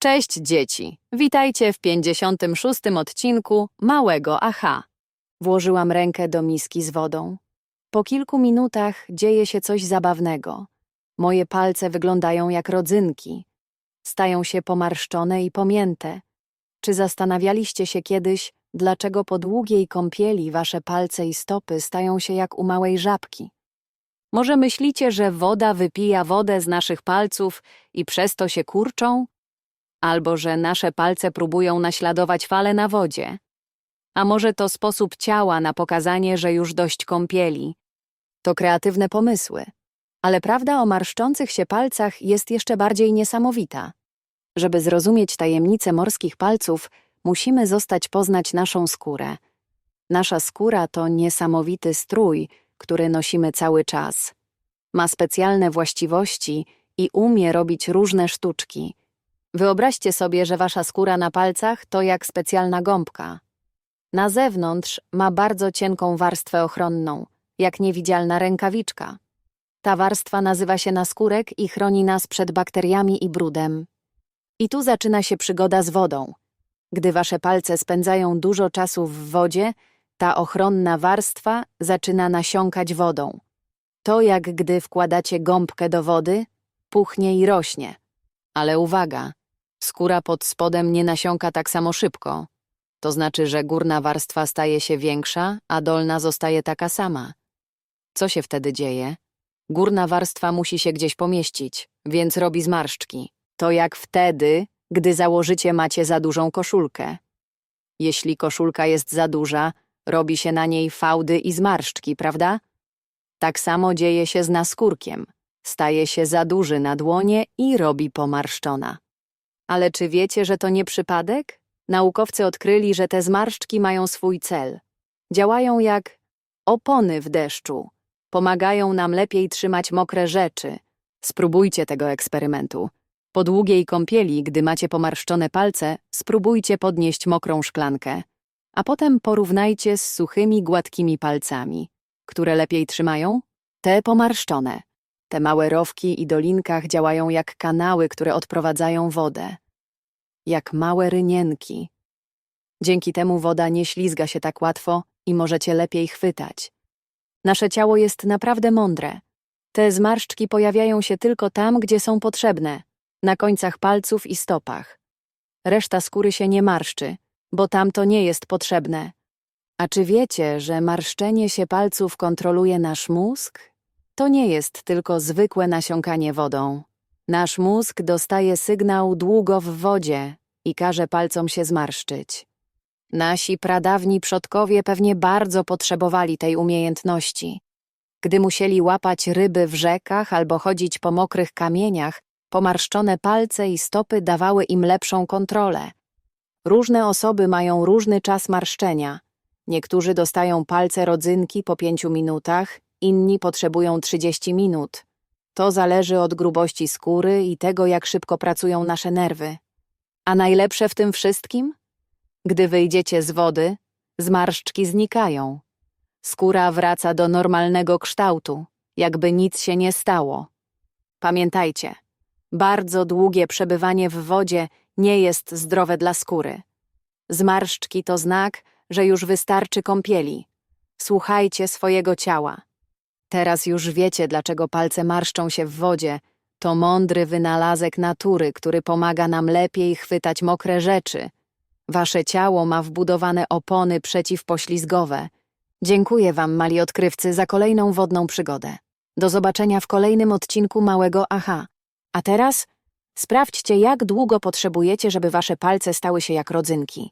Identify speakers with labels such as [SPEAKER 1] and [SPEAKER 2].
[SPEAKER 1] Cześć dzieci! Witajcie w 56. odcinku Małego Aha. Włożyłam rękę do miski z wodą. Po kilku minutach dzieje się coś zabawnego. Moje palce wyglądają jak rodzynki. Stają się pomarszczone i pomięte. Czy zastanawialiście się kiedyś, dlaczego po długiej kąpieli wasze palce i stopy stają się jak u małej żabki? Może myślicie, że woda wypija wodę z naszych palców i przez to się kurczą? Albo że nasze palce próbują naśladować fale na wodzie? A może to sposób ciała na pokazanie, że już dość kąpieli? To kreatywne pomysły. Ale prawda o marszczących się palcach jest jeszcze bardziej niesamowita. Żeby zrozumieć tajemnicę morskich palców, musimy zostać poznać naszą skórę. Nasza skóra to niesamowity strój, który nosimy cały czas. Ma specjalne właściwości i umie robić różne sztuczki. Wyobraźcie sobie, że wasza skóra na palcach to jak specjalna gąbka. Na zewnątrz ma bardzo cienką warstwę ochronną, jak niewidzialna rękawiczka. Ta warstwa nazywa się naskórek i chroni nas przed bakteriami i brudem. I tu zaczyna się przygoda z wodą. Gdy wasze palce spędzają dużo czasu w wodzie, ta ochronna warstwa zaczyna nasiąkać wodą. To jak gdy wkładacie gąbkę do wody, puchnie i rośnie. Ale uwaga, skóra pod spodem nie nasiąka tak samo szybko. To znaczy, że górna warstwa staje się większa, a dolna zostaje taka sama. Co się wtedy dzieje? Górna warstwa musi się gdzieś pomieścić, więc robi zmarszczki. To jak wtedy, gdy założycie macie za dużą koszulkę. Jeśli koszulka jest za duża, robi się na niej fałdy i zmarszczki, prawda? Tak samo dzieje się z naskórkiem. Staje się za duży na dłonie i robi pomarszczona. Ale czy wiecie, że to nie przypadek? Naukowcy odkryli, że te zmarszczki mają swój cel. Działają jak opony w deszczu. Pomagają nam lepiej trzymać mokre rzeczy. Spróbujcie tego eksperymentu. Po długiej kąpieli, gdy macie pomarszczone palce, spróbujcie podnieść mokrą szklankę, a potem porównajcie z suchymi, gładkimi palcami. Które lepiej trzymają? Te pomarszczone. Te małe rowki i dolinkach działają jak kanały, które odprowadzają wodę. Jak małe rynienki. Dzięki temu woda nie ślizga się tak łatwo i możecie lepiej chwytać. Nasze ciało jest naprawdę mądre. Te zmarszczki pojawiają się tylko tam, gdzie są potrzebne, na końcach palców i stopach. Reszta skóry się nie marszczy, bo tam to nie jest potrzebne. A czy wiecie, że marszczenie się palców kontroluje nasz mózg? To nie jest tylko zwykłe nasiąkanie wodą. Nasz mózg dostaje sygnał długo w wodzie i każe palcom się zmarszczyć. Nasi pradawni przodkowie pewnie bardzo potrzebowali tej umiejętności. Gdy musieli łapać ryby w rzekach albo chodzić po mokrych kamieniach, pomarszczone palce i stopy dawały im lepszą kontrolę. Różne osoby mają różny czas marszczenia. Niektórzy dostają palce rodzynki po pięciu minutach, inni potrzebują 30 minut. To zależy od grubości skóry i tego, jak szybko pracują nasze nerwy. A najlepsze w tym wszystkim? Gdy wyjdziecie z wody, zmarszczki znikają. Skóra wraca do normalnego kształtu, jakby nic się nie stało. Pamiętajcie, bardzo długie przebywanie w wodzie nie jest zdrowe dla skóry. Zmarszczki to znak, że już wystarczy kąpieli. Słuchajcie swojego ciała. Teraz już wiecie, dlaczego palce marszczą się w wodzie. To mądry wynalazek natury, który pomaga nam lepiej chwytać mokre rzeczy. Wasze ciało ma wbudowane opony przeciwpoślizgowe. Dziękuję wam, mali odkrywcy, za kolejną wodną przygodę. Do zobaczenia w kolejnym odcinku Małego Aha. A teraz sprawdźcie, jak długo potrzebujecie, żeby wasze palce stały się jak rodzynki.